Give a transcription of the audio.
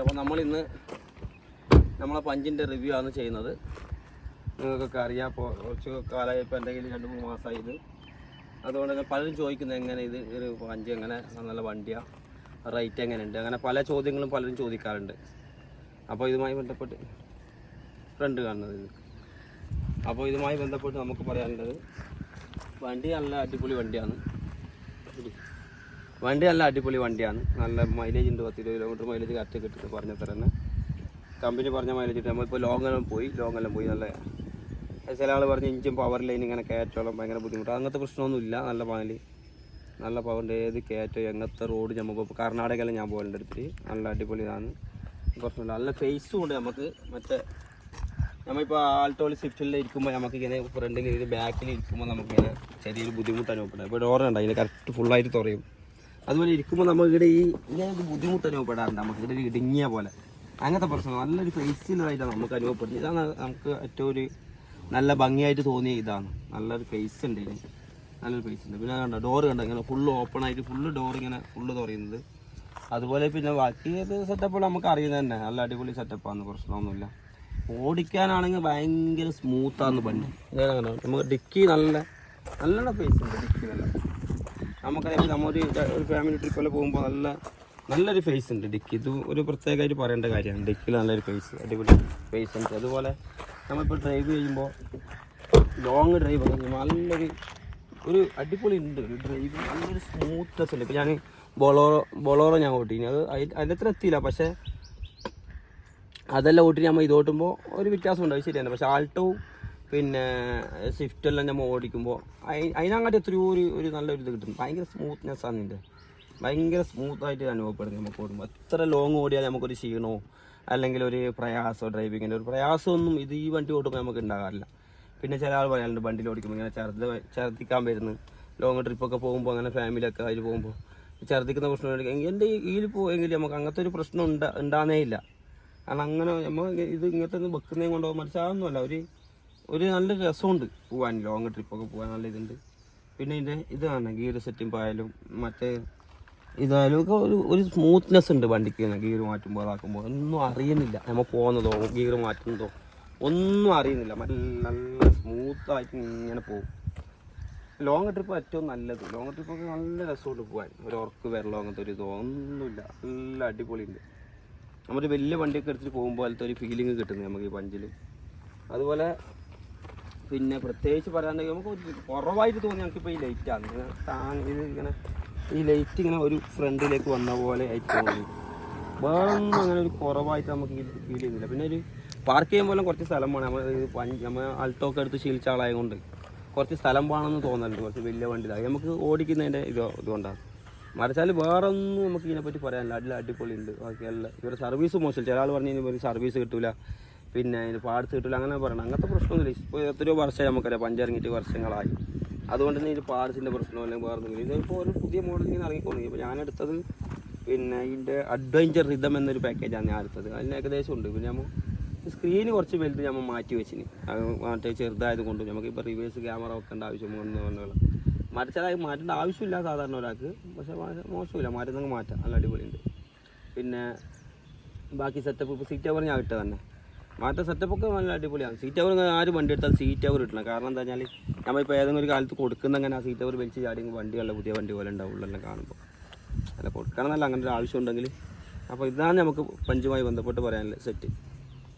അപ്പോൾ നമ്മളിന്ന് നമ്മളെ പഞ്ചിന്റെ റിവ്യൂ ആണ് ചെയ്യുന്നത്. നിങ്ങൾക്കൊക്കെ അറിയാം അപ്പോൾ കുറച്ച് കാലമായി ഇപ്പോൾ എന്തെങ്കിലും രണ്ട് മൂന്ന് മാസമായി ഇത്. അതുകൊണ്ട് തന്നെ പലരും ചോദിക്കുന്നത് എങ്ങനെ ഇത് ഒരു പഞ്ച് എങ്ങനെ നല്ല വണ്ടിയാണ് റേറ്റ് എങ്ങനെയുണ്ട്? അങ്ങനെ പല ചോദ്യങ്ങളും പലരും ചോദിക്കാറുണ്ട്. അപ്പോൾ ഇതുമായി ബന്ധപ്പെട്ട് ഫ്രണ്ട് കാണുന്നത് അപ്പോൾ ഇതുമായി ബന്ധപ്പെട്ട് നമുക്ക് പറയാനുള്ളത് വണ്ടി നല്ല അടിപൊളി വണ്ടിയാണ്. വണ്ടി നല്ല അടിപൊളി വണ്ടിയാണ്. നല്ല മൈലേജ് ഉണ്ട്. പത്ത് ഇരുപത് കിലോമീറ്റർ മൈലേജ് കറക്റ്റ് കിട്ടുന്നു പറഞ്ഞ തരുന്നത് കമ്പനി പറഞ്ഞ മൈലേജ് കിട്ടും നമ്മളിപ്പോൾ ലോങ് എല്ലാം പോയി. ലോങ് എല്ലാം പോയി. നല്ല ചില ആൾ പറഞ്ഞ് ഇഞ്ചും പവർ ലൈൻ ഇങ്ങനെ കയറ്റോളം ഭയങ്കര ബുദ്ധിമുട്ട്. അങ്ങനത്തെ പ്രശ്നമൊന്നുമില്ല നല്ല പാൽ നല്ല പവറിന്റെ ഏത് കയറ്റോ എങ്ങനത്തെ റോഡ് നമുക്ക് കർണാടകയിലും ഞാൻ പോകേണ്ട അടുത്ത് നല്ല അടിപൊളിയാണ് പ്രശ്നമില്ല. നല്ല ഫേസും ഉണ്ട് നമുക്ക് മറ്റേ നമ്മളിപ്പോൾ ആൾട്ടോളി സ്വിഫ്റ്റിൽ ഇരിക്കുമ്പോൾ നമുക്ക് ഇങ്ങനെ ഫ്രണ്ടിൽ ഇത് ബാക്കിൽ ഇരിക്കുമ്പോൾ നമുക്കിങ്ങനെ ചെറിയൊരു ബുദ്ധിമുട്ട് അനുഭവപ്പെടും. ഇപ്പോൾ ഡോർ ഉണ്ട് അതിന് കറക്റ്റ് ഫുള്ളായിട്ട് തുറയും. അതുപോലെ ഇരിക്കുമ്പോൾ നമുക്കിവിടെ ഈ ഇങ്ങനെ ബുദ്ധിമുട്ട് അനുഭവപ്പെടാറുണ്ട് നമുക്ക് ഇവിടെ ഒരു ഇടുങ്ങിയ പോലെ. അങ്ങനത്തെ പ്രശ്നം. നല്ലൊരു ഫേസിലായിട്ടാണ് നമുക്ക് അനുഭവപ്പെടുന്നത്. ഇതാണ് നമുക്ക് ഏറ്റവും ഒരു നല്ല ഭംഗിയായിട്ട് തോന്നിയ ഇതാണ്. നല്ലൊരു ഫേസ് ഉണ്ട് ഇതിന്. നല്ലൊരു ഫേസ് ഉണ്ട്. പിന്നെ കണ്ടോ ഡോറ് കണ്ടോ ഇങ്ങനെ ഫുള്ള് ഓപ്പൺ ആയിട്ട് ഫുള്ള് ഡോർ ഇങ്ങനെ ഫുള്ള് തുറയുന്നത്. അതുപോലെ പിന്നെ ബാക്കി സെറ്റപ്പ് നമുക്ക് അറിയുന്നത് തന്നെ. നല്ല അടിപൊളി സെറ്റപ്പാണ് പ്രശ്നമൊന്നുമില്ല. ഓടിക്കാനാണെങ്കിൽ ഭയങ്കര സ്മൂത്താന്ന് വണ്ടി. നമുക്ക് ഡിക്കി നല്ല നല്ല ഫേസ് ഉണ്ട്. ഡിക്കി നല്ല. നമുക്കറിയാം നമ്മൊരു ഒരു ഫാമിലി ട്രിപ്പെല്ലാം പോകുമ്പോൾ നല്ല നല്ലൊരു ഫേസ് ഉണ്ട് ഡിക്കി. ഇത് ഒരു പ്രത്യേകമായിട്ട് പറയേണ്ട കാര്യമാണ്. ഡിക്കിൽ നല്ലൊരു ഫേസ് അടിപൊളി ഫേസ് ഉണ്ട്. അതുപോലെ നമ്മളിപ്പോൾ ഡ്രൈവ് ചെയ്യുമ്പോൾ ലോങ് ഡ്രൈവ് നല്ലൊരു ഒരു അടിപൊളി ഉണ്ട്. ഒരു ഡ്രൈവ് നല്ലൊരു സ്മൂത്ത്നെസ് ഉണ്ട്. ഇപ്പോൾ ഞാൻ ബൊളോറോ ബൊളോറോ ഞാൻ ഓട്ടിനി. അത് അതിന്റെ അത്ര എത്തിയില്ല. പക്ഷേ അതെല്ലാം ഓട്ടിന് നമ്മൾ ഇത് ഓട്ടുമ്പോൾ ഒരു വ്യത്യാസം ഉണ്ടാവും ശരിയാണ്. പക്ഷേ ആൾട്ടവും പിന്നെ സ്വിഫ്റ്റ് എല്ലാം നമ്മൾ ഓടിക്കുമ്പോൾ അതിനങ്ങാട്ട് എത്രയോ ഒരു ഒരു നല്ലൊരു ഇത് കിട്ടും. ഭയങ്കര സ്മൂത്ത്നെസ് ആണ് ഇതിന്റെ ഭയങ്കര സ്മൂത്തായിട്ട് അനുഭവപ്പെടും നമുക്ക് ഓടുമ്പോൾ എത്ര ലോങ് ഓടിയാൽ നമുക്കൊരു ക്ഷീണമോ അല്ലെങ്കിൽ ഒരു പ്രയാസമോ ഡ്രൈവിങ്ങിന്റെ ഒരു പ്രയാസമൊന്നും ഇത് ഈ വണ്ടി ഓടുമ്പോൾ നമുക്ക് ഉണ്ടാകാറില്ല പിന്നെ ചില ആൾ പറയാറുണ്ട് വണ്ടിയിൽ ഓടിക്കുമ്പോൾ ഇങ്ങനെ ഛർദ്ദ ഛർദ്ദിക്കാൻ വരുന്നു. ലോങ് ട്രിപ്പൊക്കെ പോകുമ്പോൾ അങ്ങനെ ഫാമിലിയൊക്കെ അതിൽ പോകുമ്പോൾ ഛർദ്ദിക്കുന്ന പ്രശ്നം എന്റെ ഇതിൽ പോയെങ്കിൽ നമുക്ക് അങ്ങനത്തെ ഒരു പ്രശ്നം ഉണ്ടാ ഉണ്ടാകുന്നേ ഇല്ല. കാരണം അങ്ങനെ നമ്മൾ ഇത് ഇങ്ങനത്തെ ഒന്നും വെക്കുന്നതും കൊണ്ടോ മനസ്സിലാവുന്നല്ല ഒരു ഒരു നല്ല രസമുണ്ട് പോകാൻ ലോങ് ട്രിപ്പൊക്കെ പോകാൻ നല്ല ഇതുണ്ട്. പിന്നെ ഇതിന്റെ ഇതാണ് ഗിയർ സെറ്റിംഗ് ആയാലും മറ്റേ ഇതായാലും ഒക്കെ ഒരു ഒരു സ്മൂത്ത്നെസ് ഉണ്ട് വണ്ടിക്ക് ഗിയർ മാറ്റുമ്പോൾ അതാക്കുമ്പോൾ ഒന്നും അറിയുന്നില്ല. നമ്മൾ പോകുന്നതോ ഗിയർ മാറ്റുന്നതോ ഒന്നും അറിയുന്നില്ല. നല്ല സ്മൂത്തായിട്ട് ഇങ്ങനെ പോകും. ലോങ് ട്രിപ്പ് ഏറ്റവും നല്ലത്. ലോങ് ട്രിപ്പൊക്കെ നല്ല രസമുണ്ട് പോകാൻ ഒരു ഉറക്ക് വരലോ അങ്ങനത്തെ ഒരു ഇതോ ഒന്നുമില്ല. നല്ല അടിപൊളിയുണ്ട്. നമ്മൾ വലിയ വണ്ടിയൊക്കെ എടുത്തിട്ട് പോകുമ്പോഴത്തെ ഒരു ഫീലിംഗ് കിട്ടുന്നത് നമുക്ക് ഈ പഞ്ചിൽ അതുപോലെ പിന്നെ പ്രത്യേകിച്ച് പറയാണ്ടെങ്കിൽ നമുക്ക് കുറവായിട്ട് തോന്നി ഞങ്ങൾക്കിപ്പോൾ ഈ ലൈറ്റാണ് ഇങ്ങനെ താങ് ഇത് ഇങ്ങനെ ഈ ലൈറ്റ് ഇങ്ങനെ ഒരു ഫ്രണ്ടിലേക്ക് വന്ന പോലെ ആയിട്ട് തോന്നി. വേറൊന്നും അങ്ങനെ ഒരു കുറവായിട്ട് നമുക്ക് ഫീൽ ചെയ്യുന്നില്ല പിന്നെ ഒരു പാർക്ക് ചെയ്യാൻ പോലും കുറച്ച് സ്ഥലം വേണം നമ്മൾ നമ്മൾ അൾട്ടോ എടുത്ത് ശീലിച്ച ആളായതുകൊണ്ട് കുറച്ച് സ്ഥലം വേണമെന്ന് തോന്നലുണ്ട്. കുറച്ച് വലിയ വണ്ടിയിലായി നമുക്ക് ഓടിക്കുന്നതിന്റെ ഇതോ ഇതുകൊണ്ടാണ് മറിച്ചാൽ വേറൊന്നും നമുക്ക് ഇതിനെപ്പറ്റി പറയാനില്ല. അടിപൊളി ഉണ്ട് ബാക്കിയല്ല ഇവരുടെ സർവീസ് മോശം. ചില ആൾ പറഞ്ഞു ഒരു സർവീസ് കിട്ടൂല. പിന്നെ അതിന് പാർട്സ് കിട്ടില്ല അങ്ങനെ പറയണം അങ്ങനത്തെ പ്രശ്നമൊന്നുമില്ല. ഇപ്പോൾ എത്രയോ വർഷമായി നമുക്കറിയാം പഞ്ചിറങ്ങിയിട്ട് വർഷങ്ങളായി അതുകൊണ്ട് തന്നെ ഇതിൽ പാർട്സിന്റെ പ്രശ്നമോ അല്ലെങ്കിൽ വേറെ ഒന്നുമില്ല ഇതിപ്പോൾ ഒരു പുതിയ മോഡൽ ഇങ്ങനെ ഇറങ്ങിക്കൊണ്ടു ഇപ്പോൾ ഞാനെടുത്തത് പിന്നെ ഇതിന്റെ അഡ്വഞ്ചർ റിതം എന്നൊരു പാക്കേജാണ് ഞാൻ എടുത്തത്. അതിന് ഏകദേശം ഉണ്ട്. പിന്നെ നമ്മൾ സ്ക്രീന് കുറച്ച് വലുത് നമ്മൾ മാറ്റി വെച്ചിന്. അത് മറ്റേ ചെറുതായത് കൊണ്ട് നമുക്ക് ഇപ്പോൾ റിവേഴ്സ് ക്യാമറ വെക്കേണ്ട ആവശ്യം വന്നു വന്നുള്ള. മറിച്ചതായി മാറ്റേണ്ട ആവശ്യമില്ല സാധാരണ ഒരാൾക്ക്. പക്ഷേ മോശമില്ല. മാറ്റുന്നെങ്കിൽ മാറ്റാം. നല്ല അടിപൊളിയുണ്ട്. പിന്നെ ബാക്കി സെറ്റപ്പ് ഇപ്പോൾ സീറ്റ് പറഞ്ഞാൽ ഇട്ട തന്നെ മാറ്റ സെറ്റപ്പൊക്കെ നല്ല അടിപൊളിയാണ്. സീറ്റ് അവർ ആര് വണ്ടി എടുത്താൽ സീറ്റ് അവർ ഇട്ടണം കാരണം എന്താ വെച്ചാൽ നമ്മളിപ്പോൾ ഏതെങ്കിലും ഒരു കാലത്ത് കൊടുക്കുന്ന അങ്ങനെ ആ സീറ്റ് അവർ വലിച്ച് ചാടി വണ്ടികളുടെ പുതിയ വണ്ടി പോലെ ഉണ്ടാവുള്ളൂ കാണുമ്പോൾ അല്ല കൊടുക്കണം എന്നല്ല അങ്ങനെ ഒരു ആവശ്യം ഉണ്ടെങ്കിൽ അപ്പോൾ ഇതാണ് നമുക്ക് പഞ്ചുമായി ബന്ധപ്പെട്ട് പറയാനുള്ള സെറ്റ്